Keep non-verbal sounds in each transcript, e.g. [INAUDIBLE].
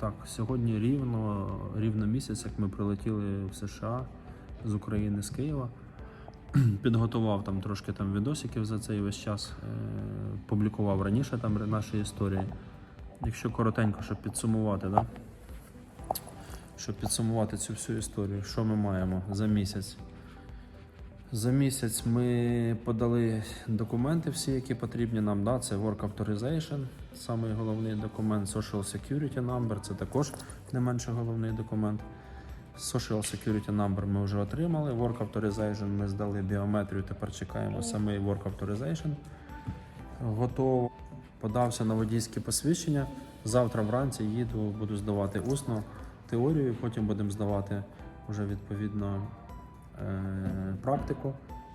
Так, сьогодні рівно, рівно місяць, як ми прилетіли в США з України з Києва. [CLEARS THROAT] Підготував там трошки там відосиків за цей весь час, е, публікував раніше там наші історії. Якщо коротенько, щоб підсумувати, да? щоб підсумувати цю всю історію, що ми маємо за місяць? За місяць ми подали документи всі, які потрібні нам. Да? Це Work Authorization, самий головний документ, Social Security Number, це також не менше головний документ. Social Security Number ми вже отримали. Work Authorization ми здали біометрію, тепер чекаємо самий Work Authorization. Готово. Подався на водійське посвідчення. Завтра вранці їду, буду здавати усно теорію, потім будемо здавати вже відповідно практику.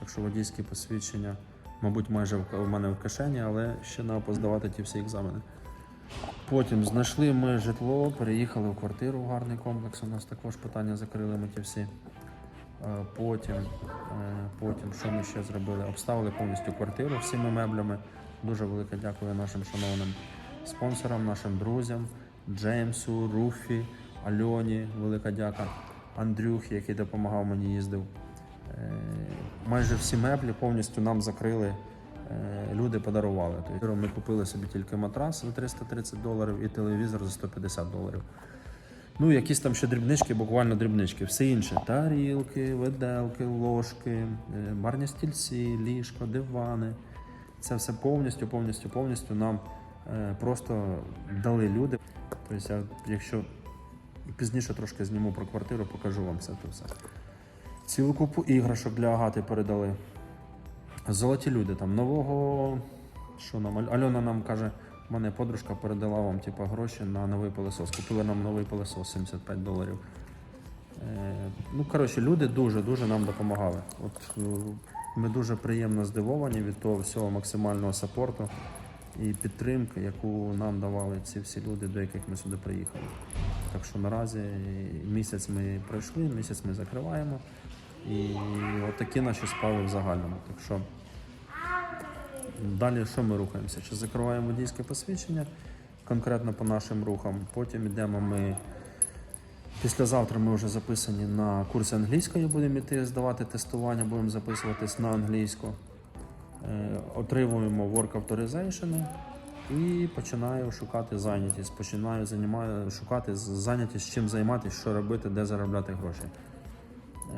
Так що водійське посвідчення, мабуть, майже в- мене в кишені, але ще треба поздавати ті всі екзамени. Потім знайшли ми житло, переїхали в квартиру в гарний комплекс. У нас також питання закрили ми ті всі. Е, Потім, е, потім, що ми ще зробили? Обставили повністю квартиру всіми меблями. Дуже велике дякую нашим шановним спонсорам, нашим друзям, Джеймсу, Руфі, Альоні, велика дяка, Андрюхі, який допомагав мені їздив. Е, Майже всі меблі повністю нам закрили. е, Люди подарували. Тобто ми купили собі тільки матрас за 330 доларів і телевізор за 150 доларів. Ну, якісь там ще дрібнички, буквально дрібнички. Все інше. Тарілки, виделки, ложки, е, барні стільці, ліжко, дивани. Це все повністю, повністю, повністю нам просто дали люди. Тобто, якщо пізніше трошки зніму про квартиру, покажу вам все це все. Цілу купу іграшок для Агати передали. Золоті люди там нового. Що нам? Аль- Альона нам каже, в мене подружка передала вам типу, гроші на новий пилосос. Купили нам новий пилосос 75 доларів. Е, ну, коротше, люди дуже-дуже нам допомагали. От, е, ми дуже приємно здивовані від того всього максимального сапорту і підтримки, яку нам давали ці всі люди, до яких ми сюди приїхали. Так що наразі місяць ми пройшли, місяць ми закриваємо. І от такі наші справи в загальному. Так що далі що ми рухаємося? Чи закриваємо водійське посвідчення конкретно по нашим рухам. Потім йдемо ми. Післязавтра ми вже записані на курси англійської, будемо йти здавати тестування, будемо записуватись на англійську. Е, Отримуємо work authorization і починаю шукати зайнятість. Починаю займаю, шукати зайнятість, чим займатися, що робити, де заробляти гроші.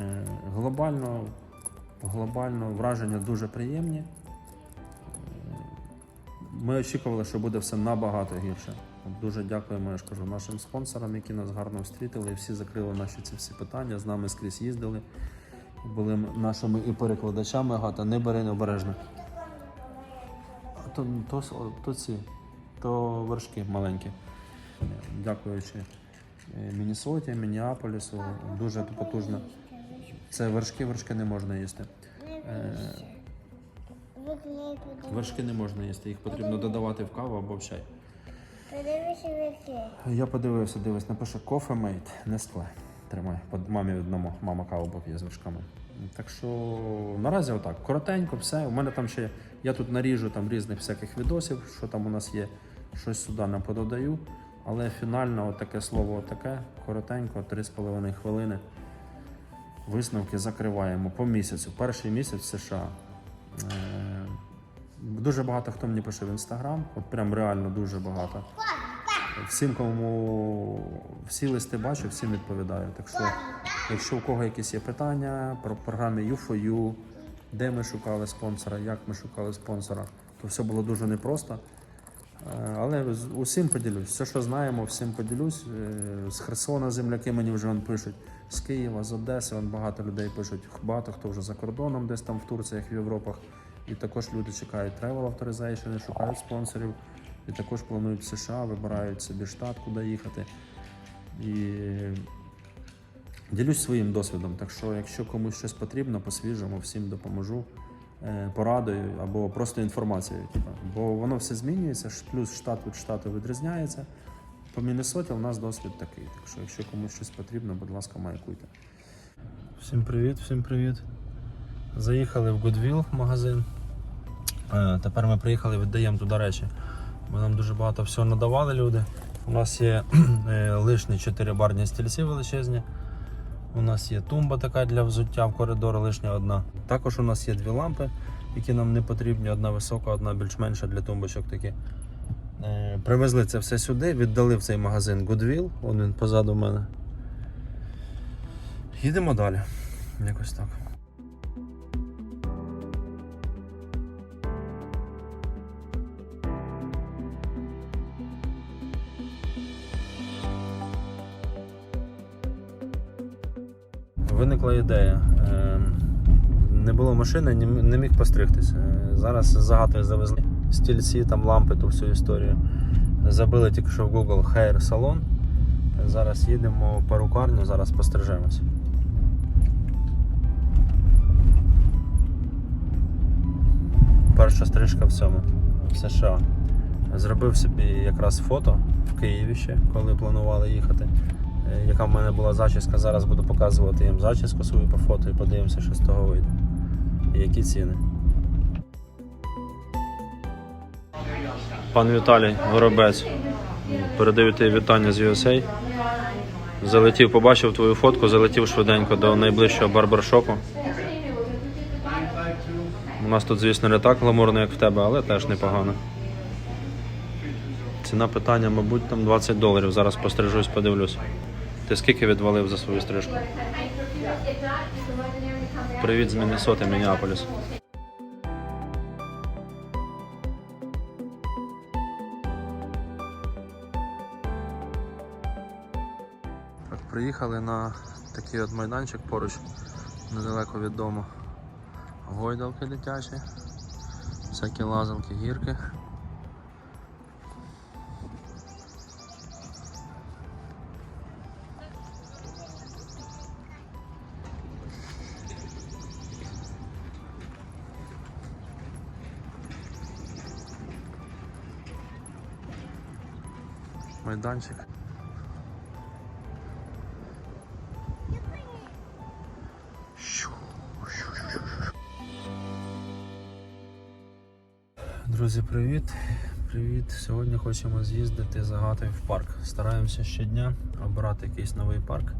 Е, Глобально, глобально враження дуже приємні. Е, Ми очікували, що буде все набагато гірше. Дуже дякуємо, я ж кажу, нашим спонсорам, які нас гарно встрітили, і всі закрили наші ці всі питання, з нами скрізь їздили. Були нашими і перекладачами Гата, не бери необережно. То, то, то ці, то вершки маленькі. Дякуючи е, Міннесоті, Мінніаполісу, дуже потужно. Це вершки, вершки не можна їсти. Е, Вершки не можна їсти, їх потрібно додавати в каву або в чай. Я подивився, дивись, напише Coffee Mate, Nestle. Тримай, под мамі віддамо, мама каву поп'є з вершками. Так що наразі отак, коротенько, все. У мене там ще, я тут наріжу там різних всяких відосів, що там у нас є, щось сюди не пододаю. Але фінально таке слово таке, коротенько, 3,5 хвилини. Висновки закриваємо по місяцю. Перший місяць в США. Е, Дуже багато хто мені пише в інстаграм, от прям реально дуже багато. Всім, кому всі листи бачу, всім відповідаю. Так що, якщо у кого якісь є питання про програми U4U, де ми шукали спонсора, як ми шукали спонсора, то все було дуже непросто. Е, Але усім поділюсь. Все, що знаємо, всім поділюсь. Е, З Херсона земляки мені вже вон пишуть, з Києва, з Одеси, вон багато людей пишуть, багато хто вже за кордоном, десь там в Турціях, в Європах. І також люди чекають travel authorization, шукають спонсорів. І також планують в США, вибирають собі штат, куди їхати. І ділюсь своїм досвідом. Так що, якщо комусь щось потрібно, по-свіжому, всім допоможу е, порадою або просто інформацією. Бо воно все змінюється, плюс штат від штату відрізняється. По Міннесоті у нас досвід такий. Так що, якщо комусь щось потрібно, будь ласка, маякуйте. Всім привіт, всім привіт. Заїхали в Goodwill магазин. Е, Тепер ми приїхали, віддаємо туди речі. Бо нам дуже багато всього надавали люди. У нас є [CLEARS THROAT] е, лишні 4 барні стільці величезні. У нас є тумба така для взуття в коридор, лишня одна. Також у нас є дві лампи, які нам не потрібні. Одна висока, одна більш менша для тумбочок такі. Е, Привезли це все сюди, віддали в цей магазин Goodwill, он він позаду мене. Їдемо далі. Якось так. Виникла ідея. Е, Не було машини, не міг постригтися. Зараз з Агатою завезли стільці, там лампи, ту всю історію. Забили тільки що в Google Hair Salon. Зараз їдемо в перукарню, зараз пострижемось. Перша стрижка в цьому в США. Зробив собі якраз фото в Києві ще, коли планували їхати. Е, Яка в мене була зачіска, зараз буду показувати їм зачіску свою по фото і подивимося, що з того вийде. І які ціни. Пан Віталій Горобець. Передаю тобі вітання з USA. Залетів, побачив твою фотку, залетів швиденько до найближчого барбершопу. У нас тут, звісно, не так гламурно, як в тебе, але теж непогано. Ціна питання, мабуть, там 20 доларів. Зараз пострижусь, подивлюсь. Ти скільки відвалив за свою стрижку? Привіт з Міннесоти, Мінneapolis. Так, приїхали на такий от майданчик поруч, недалеко від дому. Гойдалки дитячі, всякі лазанки, гірки. Майданчик. Друзі, привіт! Привіт! Сьогодні хочемо з'їздити за Гатою в парк. Стараємося щодня обирати якийсь новий парк.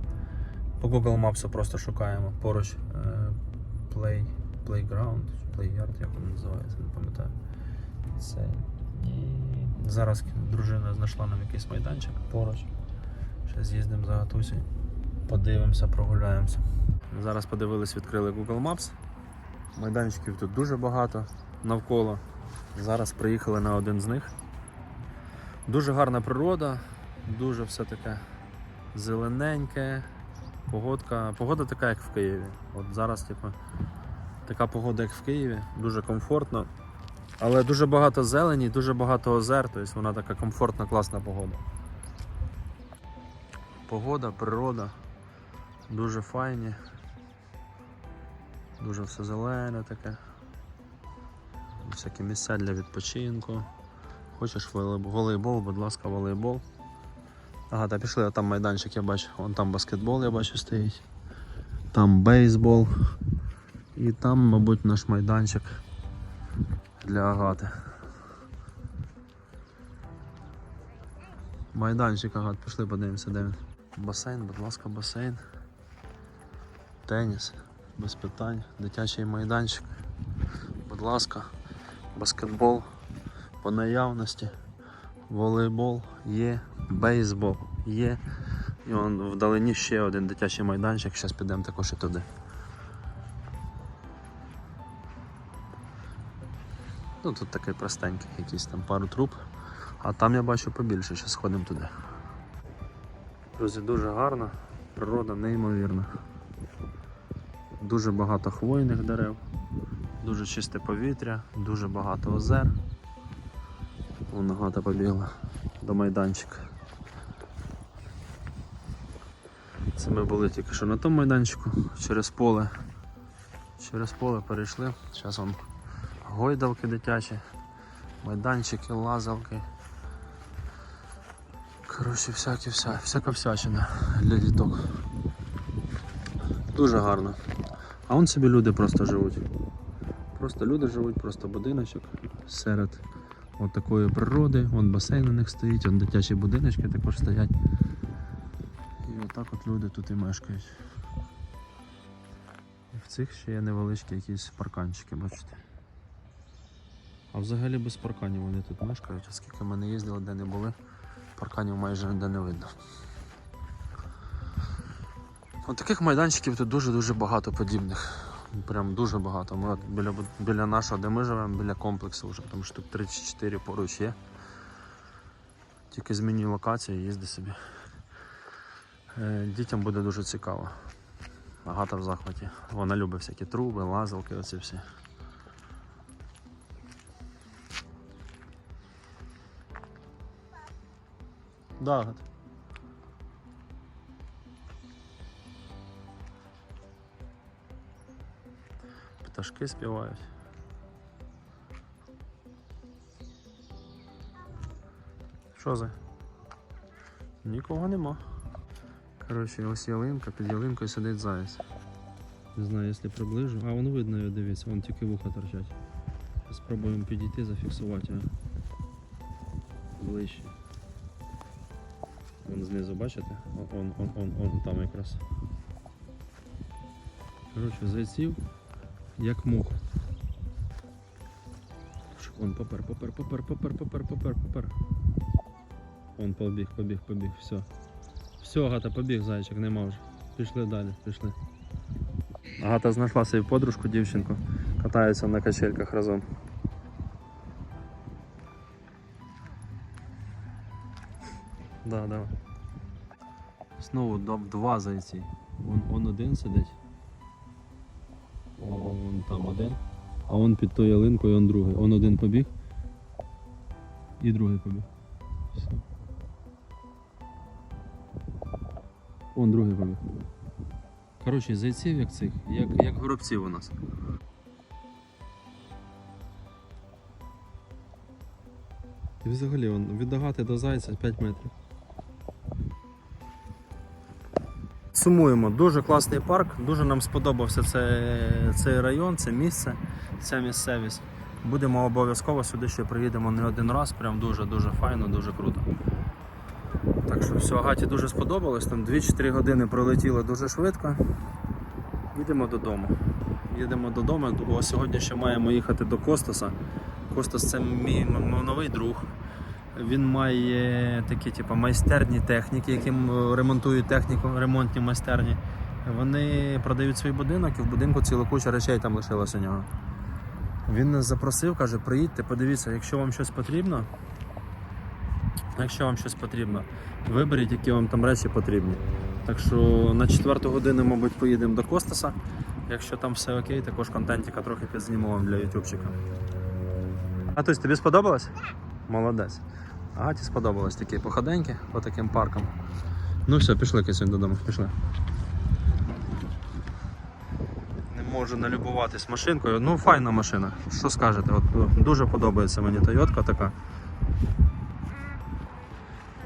По Google Maps просто шукаємо поруч е, play, Playground, Playyard, як воно називається, не пам'ятаю. Це. І зараз дружина знайшла нам якийсь майданчик поруч. Ще з'їздимо за Гатусі, подивимося, прогуляємося. Зараз подивились, відкрили Google Maps. Майданчиків тут дуже багато навколо. Зараз приїхали на один з них. Дуже гарна природа, дуже все таке зелененьке. Погодка, погода така, як в Києві. От зараз, типу, така погода, як в Києві, дуже комфортно. Але дуже багато зелені, дуже багато озер, тобто вона така комфортна, класна погода. Погода, природа, дуже файні. Дуже все зелене таке. Всякі місця для відпочинку. Хочеш волейбол, будь ласка, волейбол. Ага, та пішли, а там майданчик я бачу. Вон там баскетбол я бачу стоїть. Там бейсбол. І там, мабуть, наш майданчик для агати. Майданчик агат, пішли подивимося, де він. Басейн, будь ласка, басейн. Теніс, без питань, дитячий майданчик. Будь ласка, баскетбол по наявності, волейбол є, бейсбол є. І вдалині ще один дитячий майданчик, зараз підемо також і туди. Ну тут такий простенький, якийсь там пару труб, а там я бачу побільше, зараз ходимо туди. Друзі, дуже гарно, природа неймовірна. Дуже багато хвойних дерев, дуже чисте повітря, дуже багато озер. Вон Агата побігла до майданчика. Це ми були тільки що на тому майданчику, через поле. Через поле перейшли. Зараз вам гойдалки дитячі, майданчики, лазалки. Коротше, всякі вся, всяка всячина для діток. Дуже гарно. А вон собі люди просто живуть. Просто люди живуть, просто будиночок серед от такої природи. Вон басейн у них стоїть, вон дитячі будиночки також стоять. І отак от люди тут і мешкають. І в цих ще є невеличкі якісь парканчики, бачите. А взагалі без парканів вони тут мешкають, оскільки ми не їздили, де не були, парканів майже ніде не видно. От таких майданчиків тут дуже-дуже багато подібних. Прям дуже багато. Ми біля, біля нашого, де ми живемо, біля комплексу вже там штук 34 поруч є. Тільки змінюю локацію, і їзди собі. Е, Дітям буде дуже цікаво. Агата в захваті. Вона любить всякі труби, лазалки, оці всі. Да, Пташки співають. Що за? Нікого нема. Коротше, ось ялинка, під ялинкою сидить заяць. Не знаю, якщо приближу. А воно видно його, дивіться, вон тільки вуха торчать. Спробуємо підійти, зафіксувати. Ближче. Вон знизу, бачите? Он, он, он, он там якраз. Коротше, зайців як мух. Щоб Он попер, попер, попер, попер, попер, попер, попер. Он побіг, побіг, побіг, все. Все, Агата, побіг, зайчик, нема вже. Пішли далі, пішли. Агата знайшла собі подружку, дівчинку, катаються на качельках разом. Да, да. Знову два зайці. Вон, он один сидить. О, вон там один. А он під тою ялинкою он другий. Он один побіг. І другий побіг. Все. Он другий побіг. Коротше, зайців як цих, як, як горобців у нас. І взагалі он, від агати до зайця 5 метрів. Сумуємо, дуже класний парк, дуже нам сподобався цей, цей район, це місце, ця місцевість. Будемо обов'язково сюди ще приїдемо не один раз, прям дуже-дуже файно, дуже круто. Так що все, Агаті дуже сподобалось, там 2-3 години пролетіли дуже швидко. Їдемо додому. Їдемо додому, бо сьогодні ще маємо їхати до Костаса. Костас це мій новий друг. Він має такі типу, майстерні техніки, які ремонтують техніку, ремонтні майстерні. Вони продають свій будинок і в будинку ціла куча речей там лишилась у нього. Він нас запросив, каже, приїдьте, подивіться, якщо вам щось потрібно, якщо вам щось потрібно, виберіть, які вам там речі потрібні. Так що на четверту годину, мабуть, поїдемо до Костаса. Якщо там все окей, також контентика трохи підзніму вам для ютубчика. А тобто тобі сподобалось? Молодець. Агаті сподобалось такі походеньки по таким паркам. Ну все, пішли кисень додому, пішли. Не можу налюбуватись машинкою. Ну, файна машина. Що скажете? От, дуже подобається мені Тойотка така.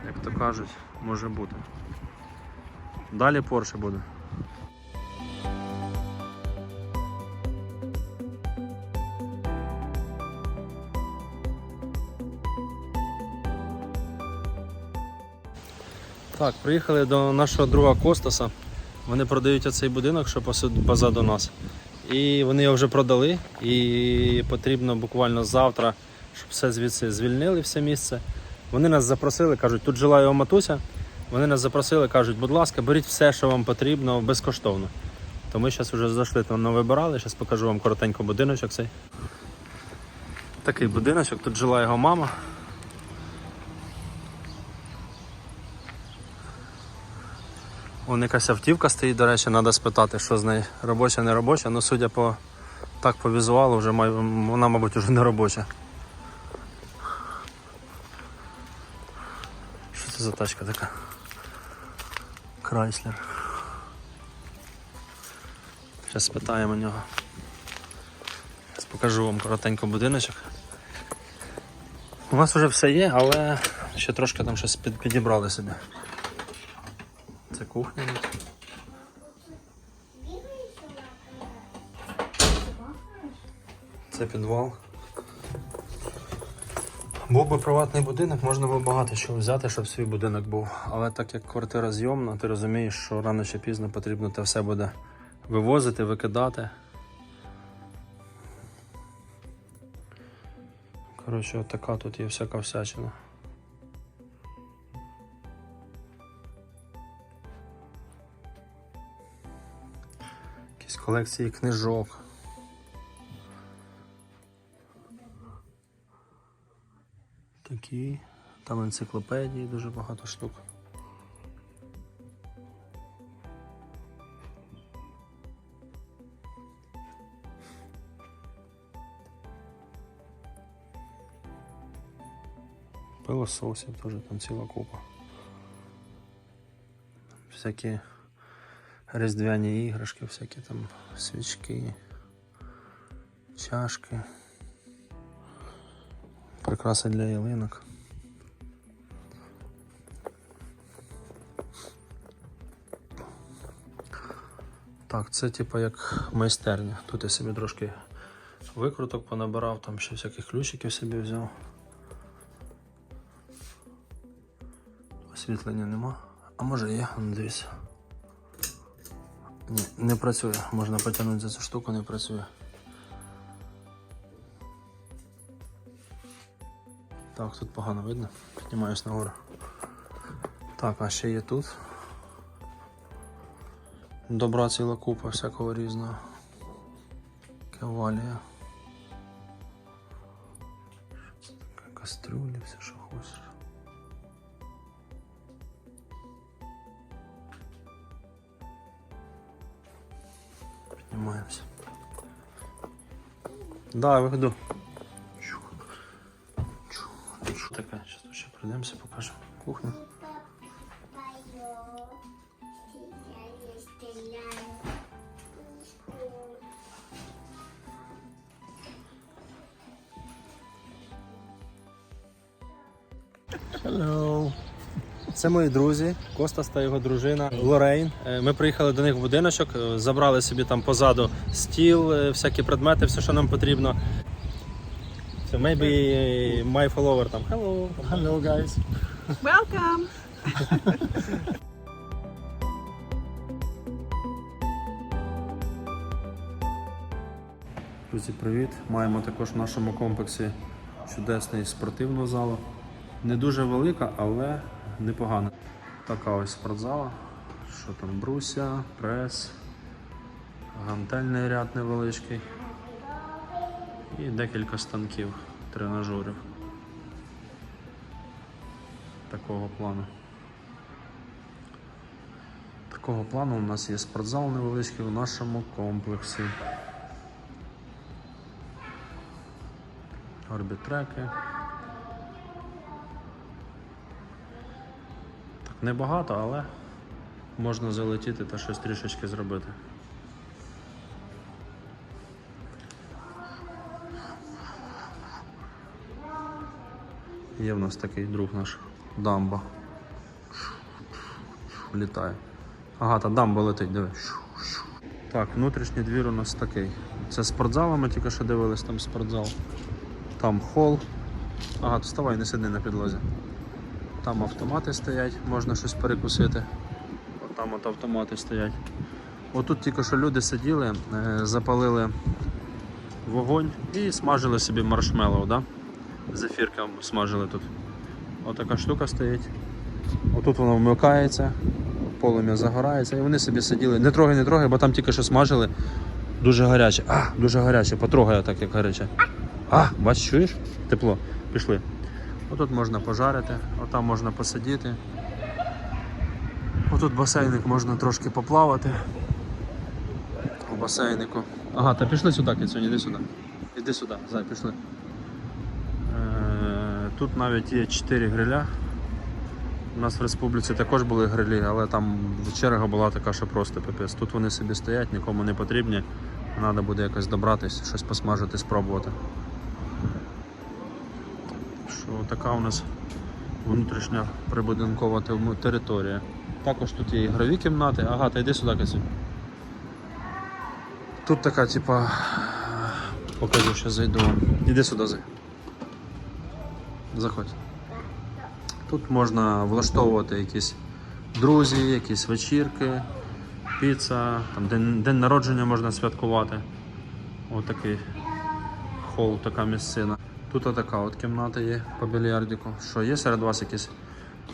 Як то кажуть, може бути. Далі Porsche буде. Так, приїхали до нашого друга Костаса. Вони продають оцей будинок, що позаду нас. І вони його вже продали. І потрібно буквально завтра, щоб все звідси звільнили, все місце. Вони нас запросили, кажуть, тут жила його матуся. Вони нас запросили, кажуть, будь ласка, беріть все, що вам потрібно, безкоштовно. То ми зараз вже зайшли, там навибирали, зараз покажу вам коротенько будиночок цей. Такий будиночок, тут жила його мама. Вон якась автівка стоїть, до речі, треба спитати, що з нею робоча, не робоча. Ну, судя по так по візуалу, вже май- вона, мабуть, вже не робоча. Що це за тачка така? Крайслер. Зараз спитаємо нього. Зараз покажу вам коротенько будиночок. У нас вже все є, але ще трошки там щось під- підібрали собі. Це кухня. Це підвал. Був би приватний будинок, можна було багато чого взяти, щоб свій будинок був. Але так як квартира зйомна, ти розумієш, що рано чи пізно потрібно те все буде вивозити, викидати. Коротше, от така тут є всяка всячина. Якісь колекції книжок. Такі. Там енциклопедії дуже багато штук. Пилососів теж там ціла купа. Всякі різдвяні іграшки, всякі там свічки, чашки, прикраси для ялинок. Так, це типу як майстерня. Тут я собі трошки викруток понабирав, там ще всяких ключиків собі взяв. Освітлення нема. А може є, ну дивіться. Ні, не працює. Можна потягнути за цю штуку, не працює. Так, тут погано видно. Піднімаюсь нагору. Так, а ще є тут. Добра ціла купа всякого різного. Кавалія. Кастрюлі, все що хочеш. Піднімаємося. Да, виходу. Це мої друзі, Костас та його дружина Лорейн. Е, Ми приїхали до них в будиночок, е, забрали собі там позаду стіл, е, всякі предмети, все, що нам потрібно. So maybe my follower там. Hello. Hello, guys. Welcome. [LAUGHS] Друзі, привіт! Маємо також в нашому комплексі чудесний спортивну залу. Не дуже велика, але непогана. Така ось спортзала. Що там, бруся, прес, гантельний ряд невеличкий і декілька станків, тренажерів. Такого плану. Такого плану у нас є спортзал невеличкий у нашому комплексі. Орбітреки. Небагато, але можна залетіти та щось трішечки зробити. Є в нас такий друг наш дамба. Літає. Ага, та дамба летить, диви. Так, внутрішній двір у нас такий. Це спортзал, ми тільки що дивились, там спортзал. Там хол. Ага, вставай, не сиди на підлозі. Там автомати стоять, можна щось перекусити. От там от автомати стоять. Отут тільки що люди сиділи, е, запалили вогонь і смажили собі маршмеллоу, да? Зефірка смажили тут. Отака штука стоїть. Отут воно вмикається, полум'я загорається, і вони собі сиділи. Не трогай, не трогай, бо там тільки що смажили. Дуже гаряче. А, дуже гаряче, потрогай так, як гаряче. А, бач, чуєш? Тепло. Пішли. Отут можна пожарити, отам можна посидіти. Отут басейник можна трошки поплавати. У басейнику. Ага, та пішли сюди, Кицюнь, іди сюди. Іди сюди, зай, пішли. Е, Тут навіть є 4 гриля. У нас в республіці також були грилі, але там черга була така, що просто пипець. Тут вони собі стоять, нікому не потрібні. Треба буде якось добратись, щось посмажити, спробувати. Що така у нас внутрішня прибудинкова територія. Також тут є ігрові кімнати. Ага, та йди сюди, Касю. Тут така, типа. Покажу, що зайду. Іди сюди, зай. Заходь. Тут можна влаштовувати якісь друзі, якісь вечірки, піца, там день, день народження можна святкувати. Отакий хол, така місцина. Тут отака от кімната є по більярдику. Що, є серед вас якісь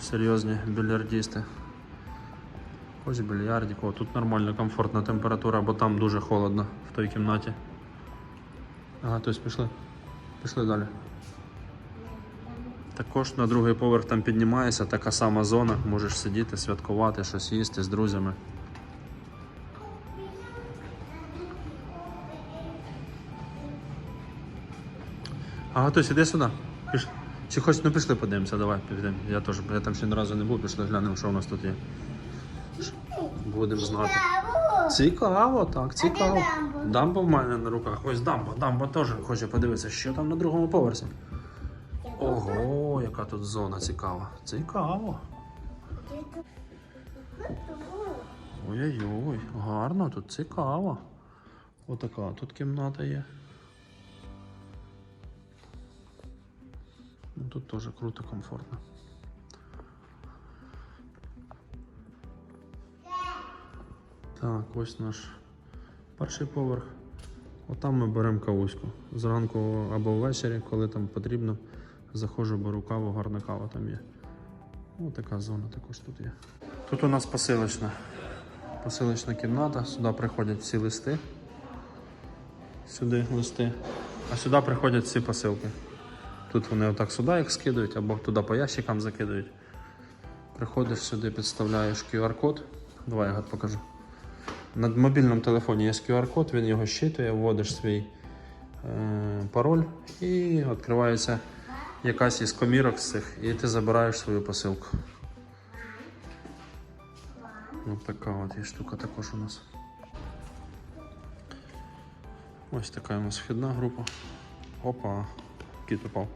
серйозні більярдісти? Ось більярдик, о, тут нормальна, комфортна температура, бо там дуже холодно в той кімнаті. Ага, тобто пішли. Пішли далі. Також на другий поверх там піднімаєшся, така сама зона, можеш сидіти, святкувати, щось їсти з друзями. Ага, тось іди сюди. Піш... Чи хоч, ну пішли подивимося, давай підемо. Я теж, я там ще ні разу не був, пішли глянемо, що у нас тут є. Будемо знати. Цікаво, так, цікаво. Дамбо в мене на руках. Ось дамбо, дамбо теж хоче подивитися, що там на другому поверсі. Ого, яка тут зона цікава. Цікаво. Ой-ой-ой, гарно, тут цікаво. Отака тут кімната є. Тут теж круто, комфортно. Так, ось наш перший поверх. Отам ми беремо кавуську. Зранку або ввечері, коли там потрібно, заходжу, беру каву, гарна кава там є. Ось така зона також тут є. Тут у нас посилочна. Посилочна кімната. Сюди приходять всі листи. Сюди листи. А сюди приходять всі посилки. Тут вони отак сюди їх скидують, або туди по ящикам закидують. Приходиш сюди, підставляєш QR-код. Давай я покажу. На мобільному телефоні є QR-код, він його щитує, вводиш свій е, пароль і відкривається якась із комірок з цих, і ти забираєш свою посилку. Ось така от є штука також у нас. Ось така у нас вхідна група. Опа, кіт упав.